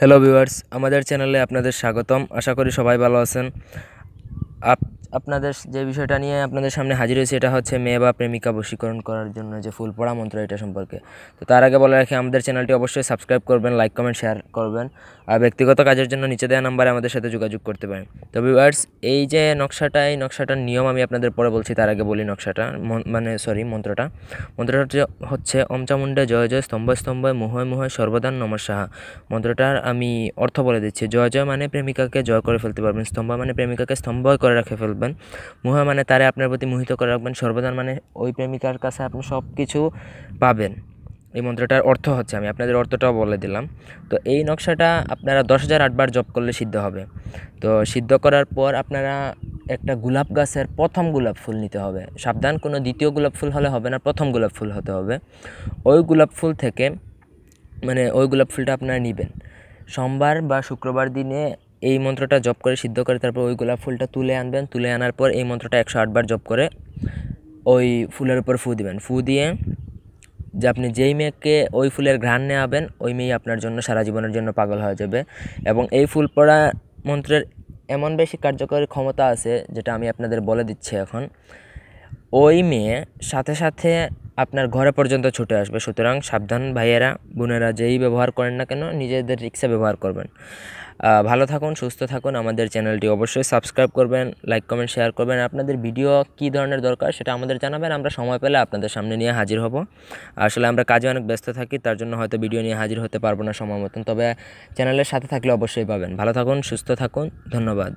Hello viewers আমাদের চ্যানেলে আপনাদের স্বাগতম। আশা করি সবাই ভালো আছেন। আপ আপনাদের যে বিষয়টা নিয়ে আপনাদের সামনে হাজির হয়েছে, এটা হচ্ছে মেয়ে বা প্রেমিকা বশীকরণ করার জন্য যে ফুল পড়া মন্ত্র এটা সম্পর্কে। তো তার আগে বলে রাখি, আমাদের চ্যানেলটি অবশ্যই সাবস্ক্রাইব করবেন, লাইক, কমেন্ট, শেয়ার করবেন আর ব্যক্তিগত কাজের জন্য নিচে দেওয়া নাম্বারে আমাদের সাথে যোগাযোগ করতে পারেন। তো ভিউয়ার্স এই যে নকশাটা, এই নকশাটার নিয়ম আমি আপনাদের পরে বলছি, তার আগে বলি নকশাটা, মন- সরি মন্ত্রটা। মন্ত্রটা হচ্ছে অমচামুণ্ডে জয় জয় স্তম্ভ স্তম্ভ মুহয় মুহয়, সর্বদান নমঃ সাহা। মন্ত্রটার আমি অর্থ বলে দিচ্ছি, জয় জয় মানে প্রেমিকাকে জয় করে ফেলতে পারবেন স্তম্ভ মানে প্রেমিকাকে স্তম্ভ করে রাখে ফেলবেন মুহা মানে তারে আপনার প্রতি মোহিত করে রাখবেন। সর্বদান মানে ওই প্রেমিকার কাছে আপনি সব কিছু পাবেন। এই মন্ত্রটার অর্থ হচ্ছে, আমি আপনাদের অর্থটাও বলে দিলাম। তো এই নকশাটা আপনারা দশ হাজার আটবার জপ করলে সিদ্ধ হবে। তো সিদ্ধ করার পর আপনারা একটা গোলাপ গাছের প্রথম গোলাপ ফুল নিতে হবে। সাবধান, কোনো দ্বিতীয় গোলাপ ফুল হলে হবে না, প্রথম গোলাপ ফুল হতে হবে। ওই গোলাপ ফুল থেকে মানে ওই গোলাপ ফুলটা আপনারা নেবেন। সোমবার বা শুক্রবার দিনে এই মন্ত্রটা জপ করে সিদ্ধ করে, তারপর ওই গোলাপ ফুলটা তুলে আনবেন। তুলে আনার পর এই মন্ত্রটা একশো আটবার জপ করে ওই ফুলের উপর ফু দিবেন। ফু দিয়ে যে আপনি যেই মেয়েকে ওই ফুলের ঘ্রাণ নেওয়াবেন, ওই মেয়ে আপনার জন্য সারা জীবনের জন্য পাগল হয়ে যাবে। এবং এই ফুল পড়া মন্ত্রের এমন বেশি কার্যকরী ক্ষমতা আছে, যেটা আমি আপনাদের বলে দিচ্ছি এখন। ওই মেয়ে সাথে সাথে আপনার ঘরে পর্যন্ত ছুটে আসবে। সুতরাং সাবধান ভাইয়েরা, বোনেরা যেই ব্যবহার করেন না কেন, নিজেদের রিক্সা ব্যবহার করবেন। ভালো থাকুন, সুস্থ থাকুন, আমাদের চ্যানেলটি অবশ্যই সাবস্ক্রাইব করবেন, লাইক, কমেন্ট, শেয়ার করবেন। আপনাদের ভিডিও কী ধরনের দরকার সেটা আমাদের জানাবেন, আমরা সময় পেলে আপনাদের সামনে নিয়ে হাজির হব। আসলে আমরা কাজে অনেক ব্যস্ত থাকি, তার জন্য হয়তো ভিডিও নিয়ে হাজির হতে পারব না সময় মতন। তবে চ্যানেলের সাথে থাকলে অবশ্যই পাবেন। ভালো থাকুন, সুস্থ থাকুন, ধন্যবাদ।